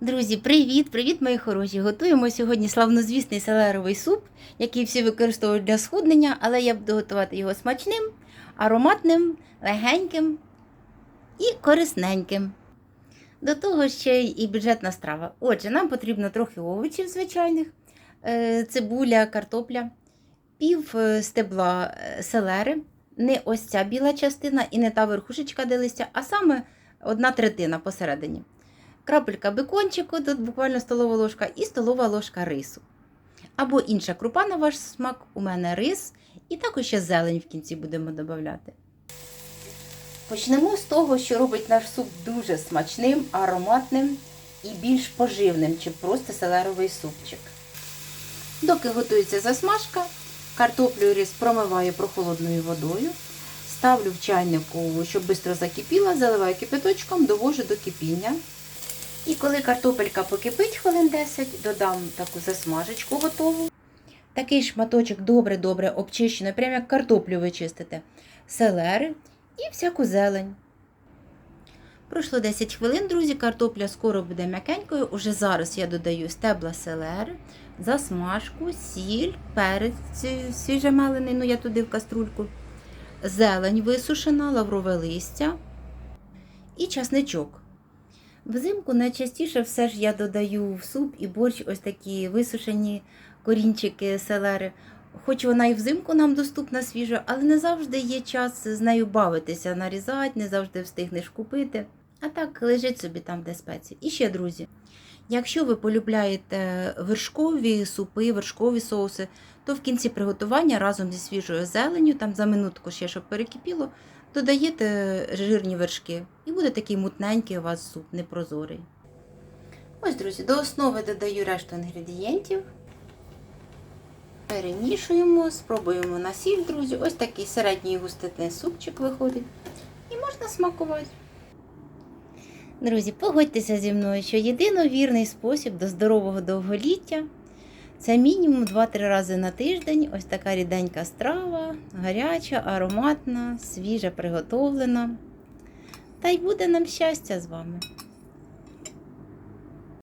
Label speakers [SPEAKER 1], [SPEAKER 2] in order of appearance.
[SPEAKER 1] Друзі, привіт! Привіт, мої хороші! Готуємо сьогодні славнозвісний селеровий суп, який всі використовують для схуднення, але я буду готувати його смачним, ароматним, легеньким і корисненьким. До того ще і бюджетна страва. Отже, нам потрібно трохи овочів звичайних, е, цибуля, картопля, пів е, стебла е, селери, не ось ця біла частина і не та верхушечка де листя, а саме одна третина посередині крапелька бекончику, тут буквально столова ложка, і столова ложка рису. Або інша крупа на ваш смак, у мене рис, і також ще зелень в кінці будемо додавати. Почнемо з того, що робить наш суп дуже смачним, ароматним і більш поживним, чим просто селеровий супчик. Доки готується засмажка, картоплю і рис промиваю прохолодною водою. Ставлю в чайнику, щоб швидко закипіла, заливаю кипяточком, довожу до кипіння. І коли картопелька покипить хвилин 10, додам таку засмажечку готову. Такий шматочок добре-добре обчищено, прямо як картоплю ви чистите, селери і всяку зелень. Пройшло 10 хвилин, друзі, картопля скоро буде м'якенькою. Уже зараз я додаю стебла селери, засмажку, сіль, перець свіжемелений, ну я туди в каструльку, зелень висушена, лаврове листя і часничок. Взимку найчастіше все ж я додаю в суп і борщ ось такі висушені корінчики селери. Хоч вона і взимку нам доступна свіжа, але не завжди є час з нею бавитися, нарізати, не завжди встигнеш купити. А так лежить собі там, де спеції. І ще, друзі, якщо ви полюбляєте вершкові супи, вершкові соуси, то в кінці приготування разом зі свіжою зеленню, там за минутку ще щоб перекипіло, додаєте жирні вершки. І буде такий мутненький у вас суп, непрозорий. Ось, друзі, до основи додаю решту інгредієнтів. Перемішуємо, спробуємо на сіль, друзі. Ось такий середній густитний супчик виходить. І можна смакувати. Друзі, погодьтеся зі мною, що єдиновірний спосіб до здорового довголіття це мінімум 2-3 рази на тиждень. Ось така ріденька страва, гаряча, ароматна, свіжа, приготовлена. Та й буде нам щастя з вами.